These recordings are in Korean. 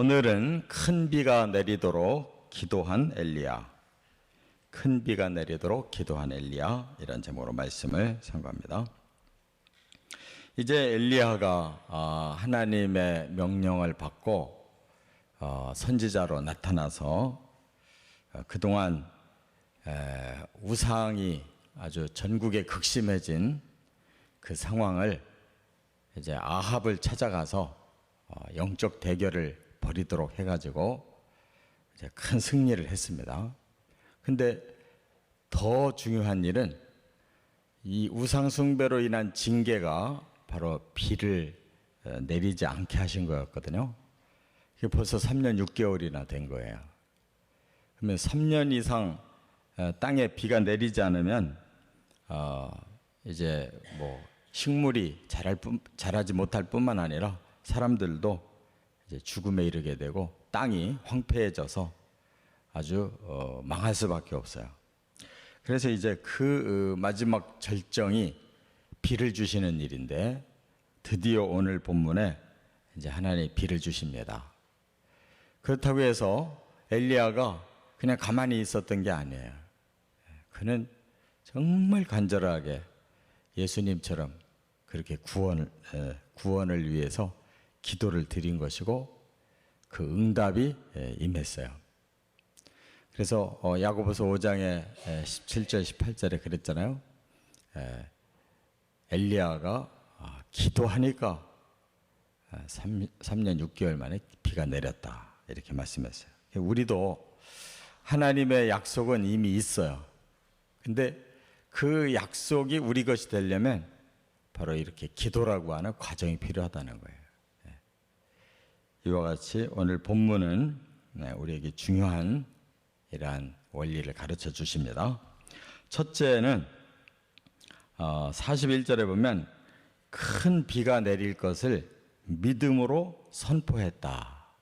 오늘은 큰 비가 내리도록 기도한 엘리야. 큰 비가 내리도록 기도한 엘리야 이런 제목으로 말씀을 선고합니다. 이제 엘리야가 아, 하나님의 명령을 받고 어, 선지자로 나타나서 어, 그동안 에, 우상이 아주 전국에 극심해진 그 상황을 이제 아합을 찾아가서 어, 영적 대결을 벌이도록 해가지고 이제 큰 승리를 했습니다. 근데 더 중요한 일은 이 우상숭배로 인한 징계가 바로 비를 어, 내리지 않게 하신 거였거든요. 그게 벌써 3년 6개월이나 된 거예요. 그러면 3년 이상 어, 땅에 비가 내리지 않으면 어 이제 뭐 식물이 자랄 뿐, 자라지 못할 뿐만 아니라 사람들도 이제 죽음에 이르게 되고 땅이 황폐해져서 아주 어, 망할 수밖에 없어요. 그래서 이제 그 어, 마지막 절정이 비를 주시는 일인데 드디어 오늘 본문에 이제 하나님이 비를 주십니다. 그렇다고 해서 엘리야가 그냥 가만히 있었던 게 아니에요. 그는 정말 간절하게 예수님처럼 그렇게 구원을, 에, 구원을 위해서 기도를 드린 것이고 그 응답이 에, 임했어요. 그래서 어, 야고보서 5장에 17절 18절에 그랬잖아요. 에, 엘리야가 아, 기도하니까 3, 3년 6개월 만에 비가 내렸다. 이렇게 말씀했어요. 우리도 하나님의 약속은 이미 있어요. 근데 그 약속이 우리 것이 되려면 바로 이렇게 기도라고 하는 과정이 필요하다는 거예요. 네. 이와 같이 오늘 본문은 네, 우리에게 중요한 이러한 원리를 가르쳐 주십니다. 첫째는 41절에 어, 보면 큰 비가 내릴 것을 믿음으로 선포했다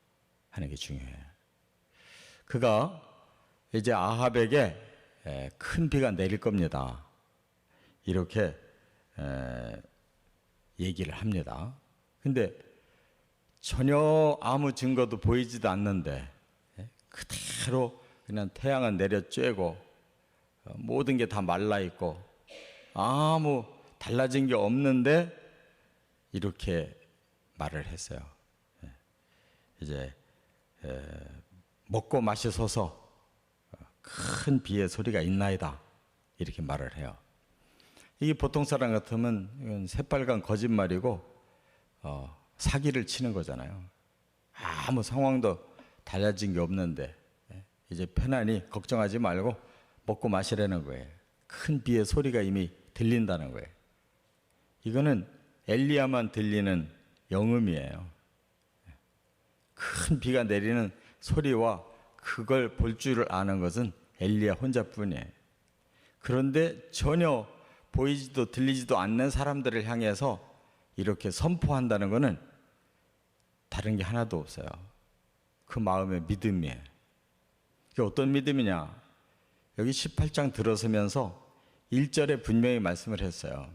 하는 게 중요해요. 그가 이제 아합에게 큰 비가 내릴 겁니다. 이렇게 얘기를 합니다. 근데 전혀 아무 증거도 보이지도 않는데 그대로 그냥 태양은 내려 쬐고 어, 모든 게 다 말라 있고 아무 달라진 게 없는데 이렇게 말을 했어요. 이제 먹고 마시소서 큰 비의 소리가 있나이다 이렇게 말을 해요. 이게 보통 사람 같으면 새빨간 거짓말이고 어, 사기를 치는 거잖아요. 아무 상황도 달라진 게 없는데 이제 편안히 걱정하지 말고 먹고 마시라는 거예요. 큰 비의 소리가 이미 들린다는 거예요. 이거는 엘리야만 들리는 영음이에요. 큰 비가 내리는 소리와 그걸 볼 줄을 아는 것은 엘리야 혼자뿐이에요. 그런데 전혀 보이지도 들리지도 않는 사람들을 향해서 이렇게 선포한다는 것은 다른 게 하나도 없어요. 그 마음의 믿음이에요. 그게 어떤 믿음이냐? 여기 18장 들어서면서 1절에 분명히 말씀을 했어요.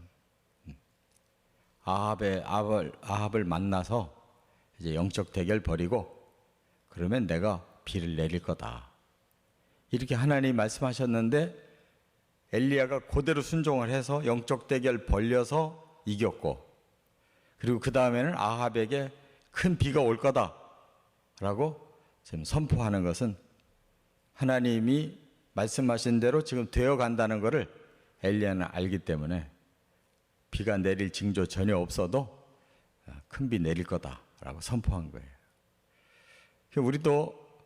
아합의 아합을, 아합을 만나서 이제 영적 대결 벌이고 그러면 내가 비를 내릴 거다. 이렇게 하나님이 말씀하셨는데 엘리야가 그대로 순종을 해서 영적 대결 벌려서 이겼고 그리고 그 다음에는 아합에게 큰 비가 올 거다라고 지금 선포하는 것은 하나님이 말씀하신 대로 지금 되어 간다는 것을 엘리야는 알기 때문에 비가 내릴 징조 전혀 없어도 큰 비 내릴 거다라고 선포한 거예요. 우리도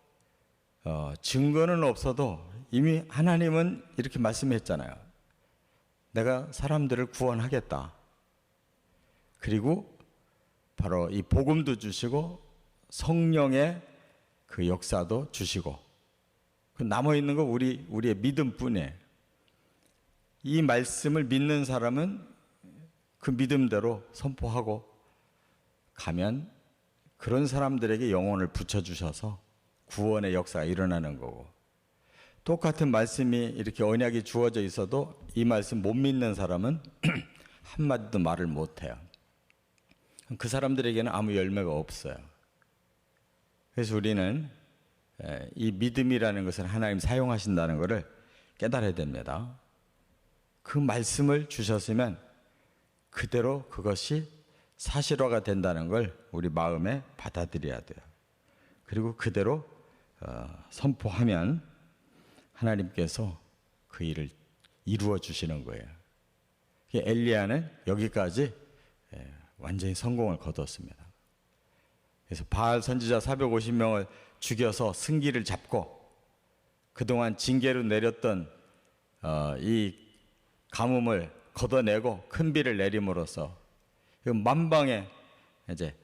어, 증거는 없어도 이미 하나님은 이렇게 말씀했잖아요. 내가 사람들을 구원하겠다. 그리고 바로 이 복음도 주시고 성령의 그 역사도 주시고 그 남아 있는 거 우리 우리의 믿음뿐이에요. 이 말씀을 믿는 사람은 그 믿음대로 선포하고 가면 그런 사람들에게 영혼을 붙여 주셔서 구원의 역사가 일어나는 거고 똑같은 말씀이 이렇게 언약이 주어져 있어도 이 말씀 못 믿는 사람은 한마디도 말을 못 해요. 그 사람들에게는 아무 열매가 없어요. 그래서 우리는 에, 이 믿음이라는 것을 하나님 사용하신다는 것을 깨달아야 됩니다. 그 말씀을 주셨으면 그대로 그것이 사실화가 된다는 걸 우리 마음에 받아들여야 돼요. 그리고 그대로 어, 선포하면 하나님께서 그 일을 이루어 주시는 거예요. 엘리야는 여기까지 예, 완전히 성공을 거뒀습니다. 그래서 바알 선지자 450명을 죽여서 승기를 잡고 그동안 징계로 내렸던 어, 이 가뭄을 걷어내고 큰 비를 내림으로써 이 만방에 이제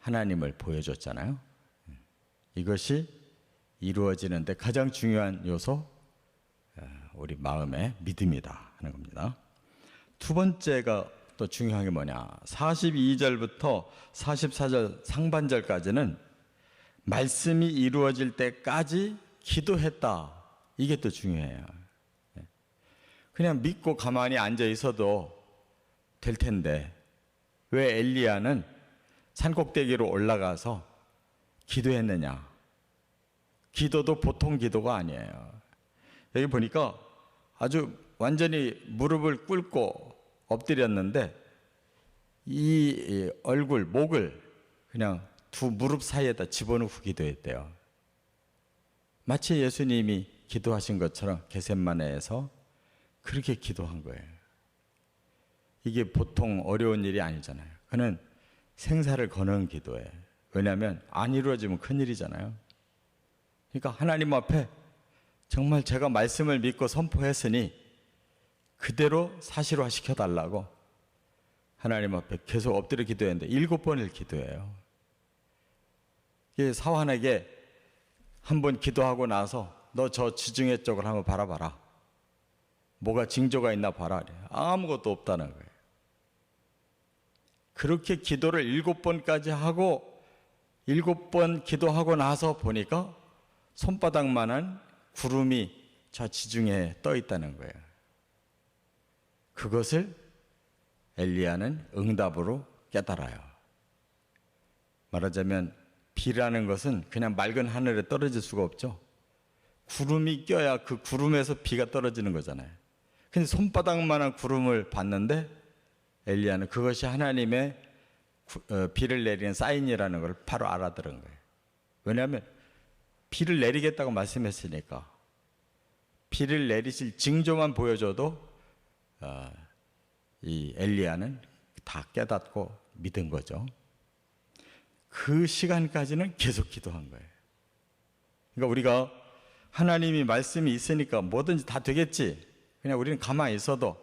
하나님을 보여줬잖아요. 이것이 이루어지는데 가장 중요한 요소 어, 우리 마음의 믿음이다 하는 겁니다. 두 번째가 또 중요한 게 뭐냐? 42절부터 44절 상반절까지는 말씀이 이루어질 때까지 기도했다. 이게 또 중요해요. 예. 그냥 믿고 가만히 앉아 있어도 될 텐데 왜 엘리야는 산꼭대기로 올라가서 기도했느냐? 기도도 보통 기도가 아니에요. 여기 보니까 아주 완전히 무릎을 꿇고 엎드렸는데 이 얼굴, 목을 그냥 두 무릎 사이에다 집어넣고 기도했대요. 마치 예수님이 기도하신 것처럼 게셋마네에서 그렇게 기도한 거예요. 이게 보통 어려운 일이 아니잖아요. 그는 생사를 거는 기도예요. 왜냐하면 안 이루어지면 큰일이잖아요. 그러니까 하나님 앞에 정말 제가 말씀을 믿고 선포했으니 그대로 사실화 시켜달라고 하나님 앞에 계속 엎드려 기도했는데 일곱 번을 기도해요. 사환에게 한 번 기도하고 나서 너 저 지중해 쪽을 한번 바라봐라. 뭐가 징조가 있나 봐라. 아무것도 없다는 거예요. 그렇게 기도를 일곱 번까지 하고 일곱 번 기도하고 나서 보니까 손바닥만한 구름이 저 지중해에 떠 있다는 거예요. 그것을 엘리야는 응답으로 깨달아요. 말하자면 비라는 것은 그냥 맑은 하늘에 떨어질 수가 없죠. 구름이 껴야 그 구름에서 비가 떨어지는 거잖아요. 근데 손바닥만한 구름을 봤는데 엘리야는 그것이 하나님의 어, 비를 내리는 사인이라는 걸 바로 알아들은 거예요. 왜냐하면 비를 내리겠다고 말씀했으니까 비를 내리실 징조만 보여줘도 어, 이 엘리야는 다 깨닫고 믿은 거죠. 그 시간까지는 계속 기도한 거예요. 그러니까 우리가 하나님이 말씀이 있으니까 뭐든지 다 되겠지. 그냥 우리는 가만히 있어도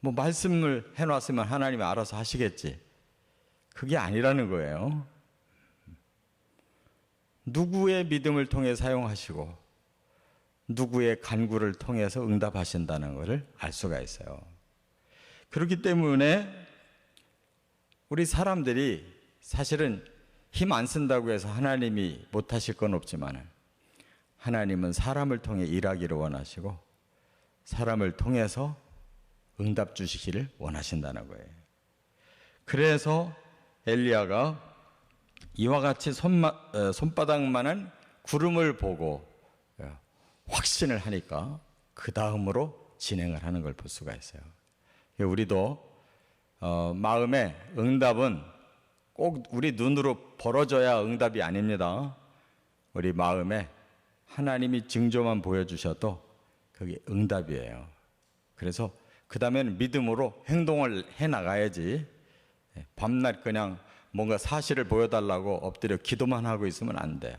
뭐 말씀을 해놨으면 하나님이 알아서 하시겠지. 그게 아니라는 거예요. 누구의 믿음을 통해 사용하시고 누구의 간구를 통해서 응답하신다는 것을 알 수가 있어요. 그렇기 때문에 우리 사람들이 사실은 힘 안 쓴다고 해서 하나님이 못 하실 건 없지만 하나님은 사람을 통해 일하기를 원하시고 사람을 통해서 응답 주시기를 원하신다는 거예요. 그래서 엘리야가 이와 같이 손마, 어, 손바닥만한 구름을 보고 어, 확신을 하니까 그 다음으로 진행을 하는 걸 볼 수가 있어요. 우리도 어, 마음의 응답은 꼭 우리 눈으로 벌어져야 응답이 아닙니다. 우리 마음에 하나님이 징조만 보여주셔도 그게 응답이에요. 그래서 그 다음에는 믿음으로 행동을 해 나가야지 예, 밤낮 그냥 뭔가 사실을 보여달라고 엎드려 기도만 하고 있으면 안 돼요.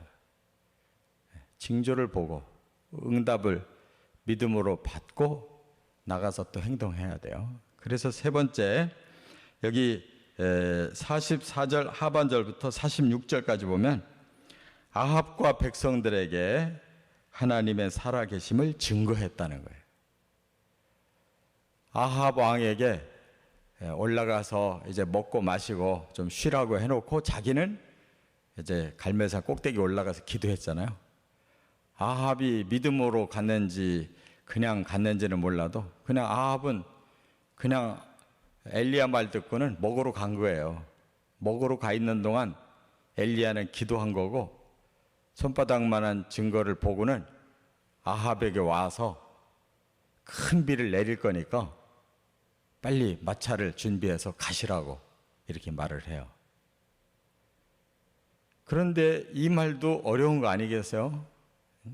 징조를 보고 응답을 믿음으로 받고 나가서 또 행동해야 돼요. 그래서 세 번째 여기 44절 하반절부터 46절까지 보면 아합과 백성들에게 하나님의 살아계심을 증거했다는 거예요. 아합 왕에게 예, 올라가서 이제 먹고 마시고 좀 쉬라고 해놓고 자기는 이제 갈매산 꼭대기 올라가서 기도했잖아요. 아합이 믿음으로 갔는지 그냥 갔는지는 몰라도 그냥 아합은 그냥 엘리야 말 듣고는 먹으러 간 거예요. 먹으러 가 있는 동안 엘리야는 기도한 거고 손바닥만한 증거를 보고는 아합에게 와서 큰 비를 내릴 거니까 빨리 마차를 준비해서 가시라고 이렇게 말을 해요. 그런데 이 말도 어려운 거 아니겠어요?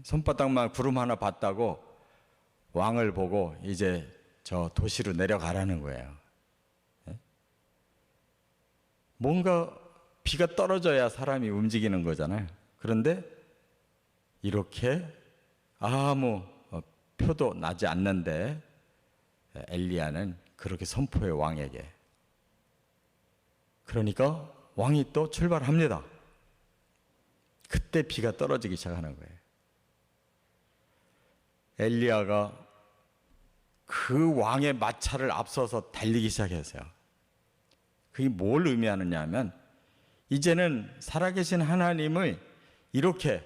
손바닥만 구름 하나 봤다고 왕을 보고 이제 저 도시로 내려가라는 거예요. 예? 뭔가 비가 떨어져야 사람이 움직이는 거잖아요. 그런데 이렇게 아무 어, 표도 나지 않는데 엘리야는 그렇게 선포해 왕에게. 그러니까 왕이 또 출발합니다. 그때 비가 떨어지기 시작하는 거예요. 엘리야가 그 왕의 마차를 앞서서 달리기 시작했어요. 그게 뭘 의미하느냐 하면 이제는 살아계신 하나님을 이렇게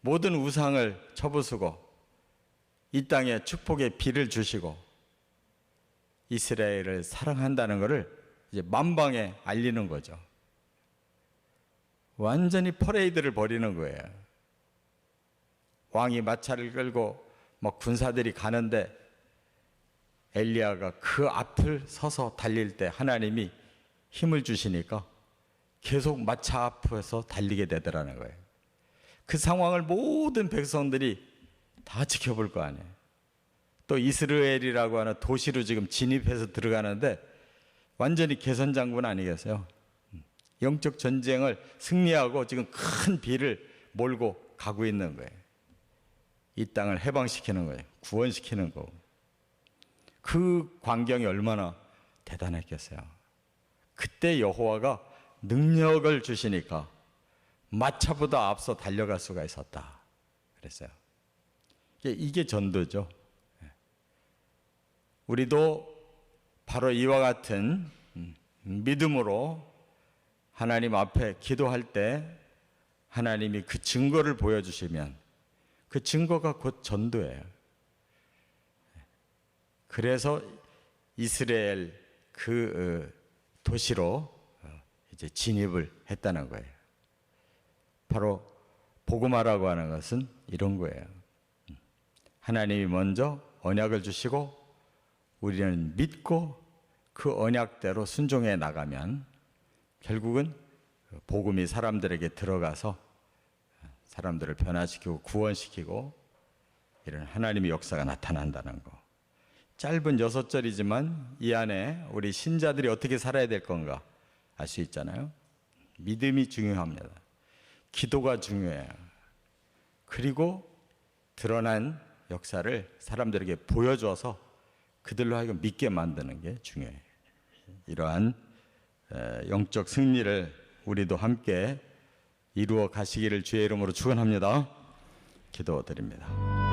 모든 우상을 쳐부수고 이 땅에 축복의 비를 주시고 이스라엘을 사랑한다는 것을 이제 만방에 알리는 거죠. 완전히 퍼레이드를 벌이는 거예요. 왕이 마차를 끌고 막 군사들이 가는데 엘리야가 그 앞을 서서 달릴 때 하나님이 힘을 주시니까 계속 마차 앞에서 달리게 되더라는 거예요. 그 상황을 모든 백성들이 다 지켜볼 거 아니에요. 또 이스라엘이라고 하는 도시로 지금 진입해서 들어가는데 완전히 개선 장군 아니겠어요? 영적 전쟁을 승리하고 지금 큰 비를 몰고 가고 있는 거예요. 이 땅을 해방시키는 거예요. 구원시키는 거. 그 광경이 얼마나 대단했겠어요. 그때 여호와가 능력을 주시니까 마차보다 앞서 달려갈 수가 있었다. 그랬어요. 이게, 전도죠. 우리도 바로 이와 같은 음, 믿음으로 하나님 앞에 기도할 때 하나님이 그 증거를 보여주시면 그 증거가 곧 전도예요. 그래서 이스라엘 그 어, 도시로 어, 이제 진입을 했다는 거예요. 바로 복음화라고 하는 것은 이런 거예요. 하나님이 먼저 언약을 주시고 우리는 믿고 그 언약대로 순종해 나가면 결국은 복음이 사람들에게 들어가서 사람들을 변화시키고 구원시키고 이런 하나님의 역사가 나타난다는 거. 짧은 여섯 절이지만 이 안에 우리 신자들이 어떻게 살아야 될 건가 알 수 있잖아요. 믿음이 중요합니다. 기도가 중요해요. 그리고 드러난 역사를 사람들에게 보여줘서 그들로 하여금 믿게 만드는 게 중요해요. 이러한 영적 승리를 우리도 함께 이루어 가시기를 주의 이름으로 축원합니다. 기도드립니다.